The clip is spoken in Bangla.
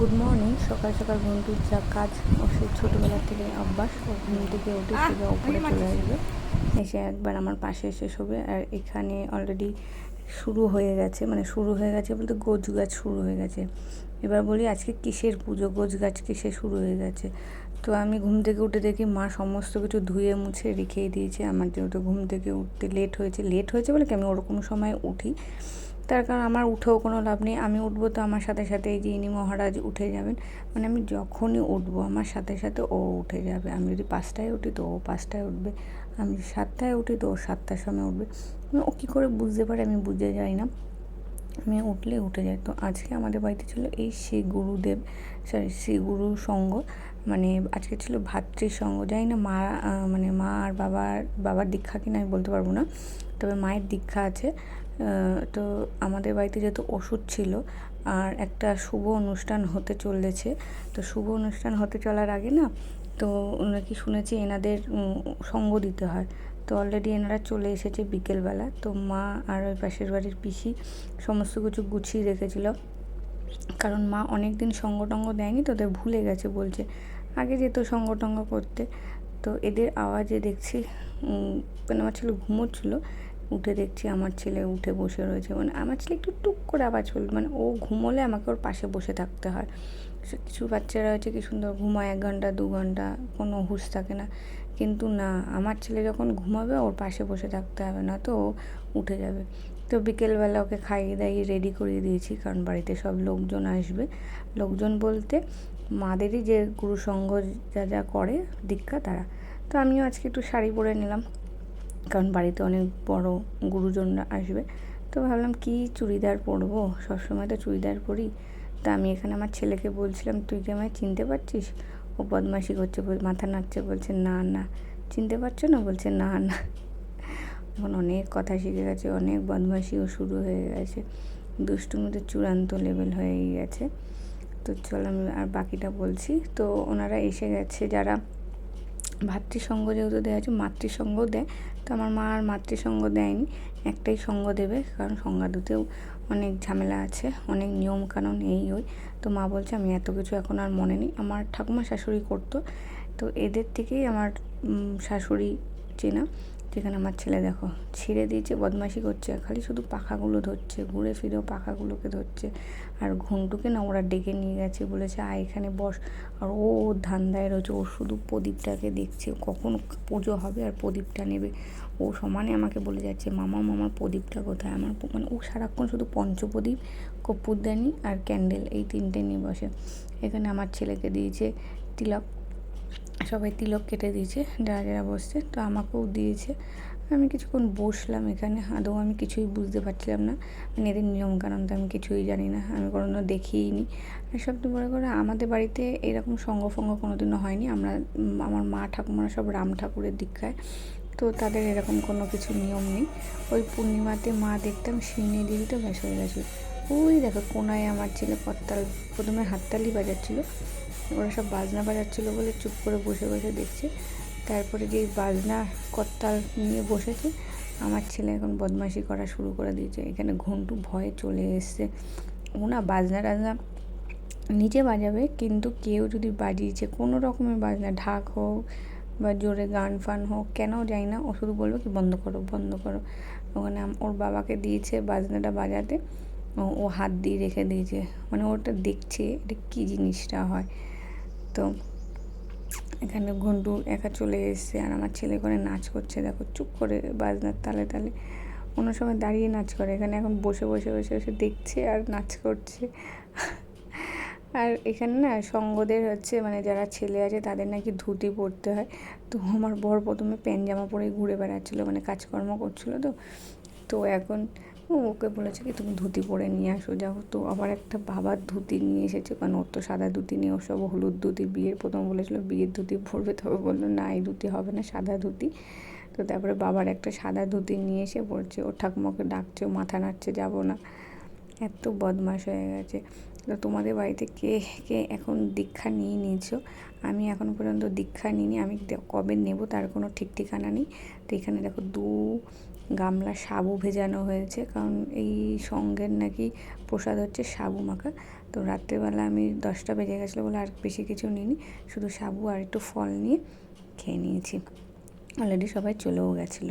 সকাল সকাল ঘুমটুর যা কাজ ও সে ছোটোবেলার থেকে অভ্যাস। ও ঘুম থেকে উঠে সোজা উপরে চলে আসবে। এসে একবার আমার পাশে এসে শোবে। আর এখানে অলরেডি শুরু হয়ে গেছে। মানে শুরু হয়ে গেছে বলতে গোজ গাছ শুরু হয়ে গেছে। এবার বলি আজকে কিসের পুজো? গোজ গাছ কিসে শুরু হয়ে গেছে? তো আমি ঘুম থেকে উঠে দেখি মা সমস্ত কিছু ধুয়ে মুছে রেখেই দিয়েছে। আমার যেহেতু ঘুম থেকে উঠতে লেট হয়েছে। লেট হয়েছে বলে কি আমি ওরকম সময় উঠি। তার কারণ আমার উঠেও কোনো লাভ নেই। আমি উঠবো তো আমার সাথে সাথে এই যে ইনি মহারাজ উঠে যাবেন। মানে আমি যখনই উঠবো আমার সাথে সাথে ও উঠে যাবে। আমি যদি পাঁচটায় উঠি তো ও পাঁচটায় উঠবে। আমি সাতটায় উঠি তো ও সাতটার সময় উঠবে। মানে ও কী করে বুঝতে পারে আমি বুঝে যাই না। আমি উঠলে উঠে যাই। তো আজকে আমাদের বাড়িতে ছিল এই শ্রী গুরুদেব সরি শ্রী গুরু সঙ্গ। মানে আজকে ছিল ভাতৃ সঙ্গ যাই না মা মানে মা আর বাবার বাবার দীক্ষা কিনা আমি বলতে পারব না। তবে মায়ের দীক্ষা আছে। তো আমাদের বাড়িতে যেহেতু ওষুধ ছিল, আর একটা শুভ অনুষ্ঠান হতে চলেছে। তো শুভ অনুষ্ঠান হতে চলার আগে না, তো নাকি শুনেছি এনাদের সঙ্গ দিতে হয়। তো অলরেডি এনারা চলে এসেছে বিকেলবেলা। তো মা আর ওই পাশের বাড়ির পিসি সমস্ত কিছু গুছিয়ে রেখেছিল। কারণ মা অনেক দিন সঙ্গ টঙ্গ দেয়নি, তো ওদের ভুলে গেছে, বলছে আগে যেত সঙ্গ টঙ্গ করতে। তো এদের আওয়াজে দেখছি মানে আমার ছেলে ঘুমোচ্ছিল উঠে দেখছি আমার ছেলে উঠে বসে রয়েছে। মানে আমার ছেলে একটু টুক করে আওয়াজ করল মানে ও ঘুমোলে আমাকে ওর পাশে বসে থাকতে হয়। কিছু বাচ্চারা হচ্ছে কি সুন্দর ঘুমায় এক ঘণ্টা, দু ঘণ্টা, কোনো হুঁশ থাকে না। কিন্তু না, আমার ছেলে যখন ঘুমাবে ওর পাশে বসে থাকতে হবে, না তো উঠে যাবে। তো বিকেলবেলা ওকে খাইয়ে দাইয়ে রেডি করিয়ে দিয়েছি, কারণ বাড়িতে সব লোকজন আসবে। লোকজন বলতে মাদেরই যে গুরুসঙ্গ যা যা করে দীক্ষা তারা। তো আমিও আজকে একটু শাড়ি পরে নিলাম। কারণ বাড়িতে অনেক বড় গুরুজনরা আসবে। তো ভাবলাম, কি চুড়িদার পরবো? সবসময় তো চুড়িদার পরি। তা আমি এখানে আমার ছেলেকে বলছিলাম, তুই কি আমায় চিনতে পারছিস? ও বদমাশি করছে মাথা নাড়ছে, বলছে, না না। চিনতে পারছ না? বলছে, না না। এখন অনেক কথা শিখে গেছে, অনেক বদমাশিও শুরু হয়ে গেছে। দুষ্টুমিতে চূড়ান্ত লেভেল হয়েই গেছে। তো চল, আমি আর বাকিটা বলছি। তো ওনারা এসে গেছে, যারা ভাতৃসঙ্গ যেহেতু দেওয়া আছে মাতৃসঙ্গ দেয়। তো আমার মা আর মাতৃসঙ্গ দেয়নি, একটাই সঙ্গ দেবে, কারণ সংজ্ঞা দুতেও অনেক ঝামেলা আছে, অনেক নিয়মকানুন এই ওই। তো মা বলছে, আমি এত কিছু এখন আর মনে নেই। আমার ঠাকুমা শাশুড়ি করতো, তো এদের থেকেই আমার শাশুড়ি চেনা। যেখানে আমার ছেলে দেখো, ছিঁড়ে দিয়েছে, বদমাশি করছে, খালি শুধু পাখাগুলো ধরছে, ঘুরে ফিরেও পাখাগুলোকে ধরছে। আর ঘুন্টুকে না ওরা ডেকে নিয়ে গেছে, বলেছে, আয় এখানে বস। আর ও ওর ধান্দায় রয়েছে, ও শুধু প্রদীপটাকে দেখছে, কখন পুজো হবে আর প্রদীপটা নেবে। ও সমানে আমাকে বলে যাচ্ছে, মামা মামার প্রদীপটা কোথায়? আমার মানে ও সারাক্ষণ শুধু পঞ্চপ্রদীপ কপুরদানি আর ক্যান্ডেল এই তিনটে নিয়ে বসে। এখানে আমার ছেলেকে দিয়েছে তিলক সবাই তিলক কেটে দিয়েছে যারা যারা বসছে, তো আমাকেও দিয়েছে। আমি কিছুক্ষণ বসলাম এখানে, আদৌ আমি কিছুই বুঝতে পারছিলাম না। মানে এদের নিয়মকানুন তো আমি কিছুই জানি না, আমি কোনো দেখিইনি আর সবচেয়ে বড় করে আমাদের বাড়িতে এরকম সঙ্গ ফঙ্গ কোনো দিনও হয়নি। আমরা আমার মা ঠাকুমারা সব রাম ঠাকুরের দীক্ষায়, তো তাদের এরকম কোনো কিছু নিয়ম নেই। ওই পূর্ণিমাতে মা দেখতাম সিনে দিয়ে দিতে, ব্যাস হয়ে গেছিল ওই দেখো কোনায় আমার ছেলে করতাল প্রথমে হাততালি বাজাচ্ছিলো ওরা সব বাজনা বাজাচ্ছিল বলে চুপ করে বসে বসে দেখছে। তারপরে যেই বাজনা কর্তাল নিয়ে বসেছে, আমার ছেলে এখন বদমাশি করা শুরু করে দিয়েছে। এখানে ঘন্টু ভয়ে চলে এসছে। ও না বাজনা টাজনা নিজে বাজাবে, কিন্তু কেউ যদি বাজিয়েছে, কোনো রকমের বাজনা, ঢাক হোক বা জোরে গান ফান হোক, কেন যাই না, ও শুধু বলবে কি, বন্ধ করো বন্ধ করো। ওখানে ওর বাবাকে দিয়েছে বাজনাটা বাজাতে। ও হাত দিয়ে রেখে দিয়েছে। মানে ওটা দেখছে, এটা কী জিনিসটা হয়? তো এখানে ঘন্টু একা চলে এসছে আর আমার ছেলে করে নাচ করছে। দেখো চুপ করে বাজনার তালে তালে। অন্য সময় দাঁড়িয়ে নাচ করে। এখানে এখন বসে বসে বসে বসে দেখছে আর নাচ করছে। আর এখানে না সঙ্গদের হচ্ছে মানে যারা ছেলে আছে তাদের নাকি ধুতি পরতে হয়। তো আমার বর প্রথমে প্যান্ট জামা পরে ঘুরে বেড়াচ্ছিলো মানে কাজকর্ম করছিল তো। তো এখন ও ওকে বলেছে কি, তুমি ধুতি পরে নিয়ে আসো, যাও। তো আবার একটা বাবার ধুতি নিয়ে এসেছে, কারণ ওর তো সাদা ধুতি নিয়ে ওর সব হলুদ ধুতি, বিয়ের প্রথম বলেছিল, বিয়ের ধুতি পরবে তবে। বলল, না, এই ধুতি হবে না, সাদা ধুতি। তো তারপরে বাবার একটা সাদা ধুতি নিয়ে এসে পড়ছে ওর ঠাকুমাকে ডাকছে মাথা নাড়ছে, যাব না। এত বদমাস হয়ে গেছে। তো তোমাদের বাড়িতে কে কে এখন দীক্ষা নিয়ে নিয়েছো? আমি এখন পর্যন্ত দীক্ষা নিইনি। আমি কবে নেব তার কোনো ঠিক ঠিকানা নেই। তো এখানে দেখো দু গামলা সাবু ভেজানো হয়েছে। কারণ এই সঙ্গের নাকি প্রসাদ হচ্ছে সাবু মাখা। তো রাত্রেবেলা আমি দশটা বেজে গেছিল বলে আর বেশি কিছু নিইনি। শুধু সাবু আর একটু ফল নিয়ে খেয়ে নিয়েছি। অলরেডি সবাই চলেও গেছিল।